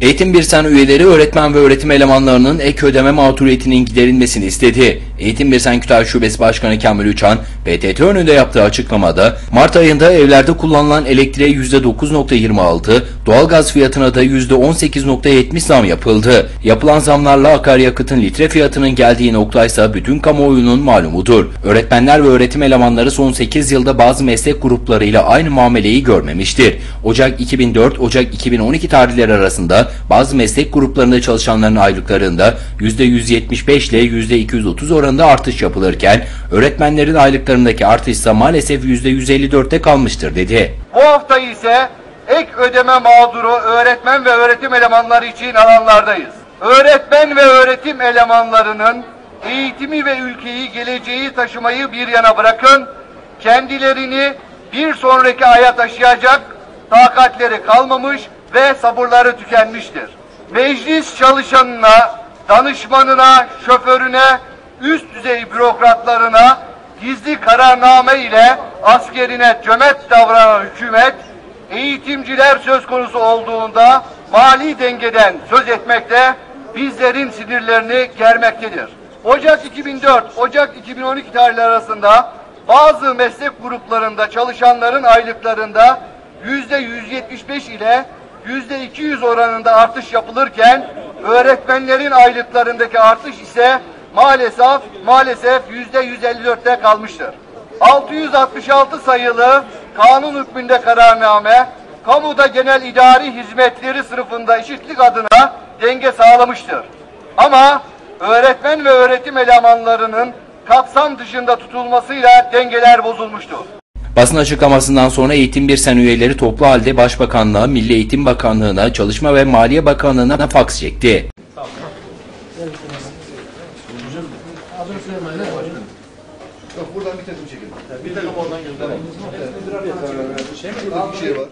Eğitim Birsen üyeleri öğretmen ve öğretim elemanlarının ek ödeme mağduriyetinin giderilmesini istedi. Eğitim Birsen Kütahya Şubesi Başkanı Kamil Uçan, PTT önünde yaptığı açıklamada Mart ayında evlerde kullanılan elektriğe %9.26, doğalgaz fiyatına da %18.70 zam yapıldı. Yapılan zamlarla akaryakıtın litre fiyatının geldiği noktaysa bütün kamuoyunun malumudur. Öğretmenler ve öğretim elemanları son 8 yılda bazı meslek gruplarıyla aynı muameleyi görmemiştir. Ocak 2004, Ocak 2012 tarihleri arasında bazı meslek gruplarında çalışanların aylıklarında %175 ile %230 oranında artış yapılırken öğretmenlerin aylıklarındaki artış ise maalesef %154'te kalmıştır dedi. Bu hafta ise ek ödeme mağduru öğretmen ve öğretim elemanları için alanlardayız. Öğretmen ve öğretim elemanlarının eğitimi ve ülkeyi geleceği taşımayı bir yana bırakın, kendilerini bir sonraki aya taşıyacak takatleri kalmamış ve sabırları tükenmiştir. Meclis çalışanına, danışmanına, şoförüne, üst düzey bürokratlarına gizli kararname ile askerine cömert davranan hükümet, eğitimciler söz konusu olduğunda mali dengeden söz etmekte bizlerin sinirlerini germektedir. Ocak 2004, Ocak 2012 tarihleri arasında bazı meslek gruplarında çalışanların aylıklarında yüzde 175 ile yüzde 200 oranında artış yapılırken öğretmenlerin aylıklarındaki artış ise maalesef maalesef yüzde 154'te kalmıştır. 666 sayılı kanun hükmünde kararname kamuda genel idari hizmetleri sınıfında eşitlik adına denge sağlamıştır. Ama öğretmen ve öğretim elemanlarının kapsam dışında tutulmasıyla dengeler bozulmuştur. Basın açıklamasından sonra Eğitim Birsen üyeleri toplu halde Başbakanlığa, Milli Eğitim Bakanlığı'na, Çalışma ve Maliye Bakanlığı'na faks çekti. Yok buradan bir takım çekelim. Bir takım oradan gönderelim. Bir şey var.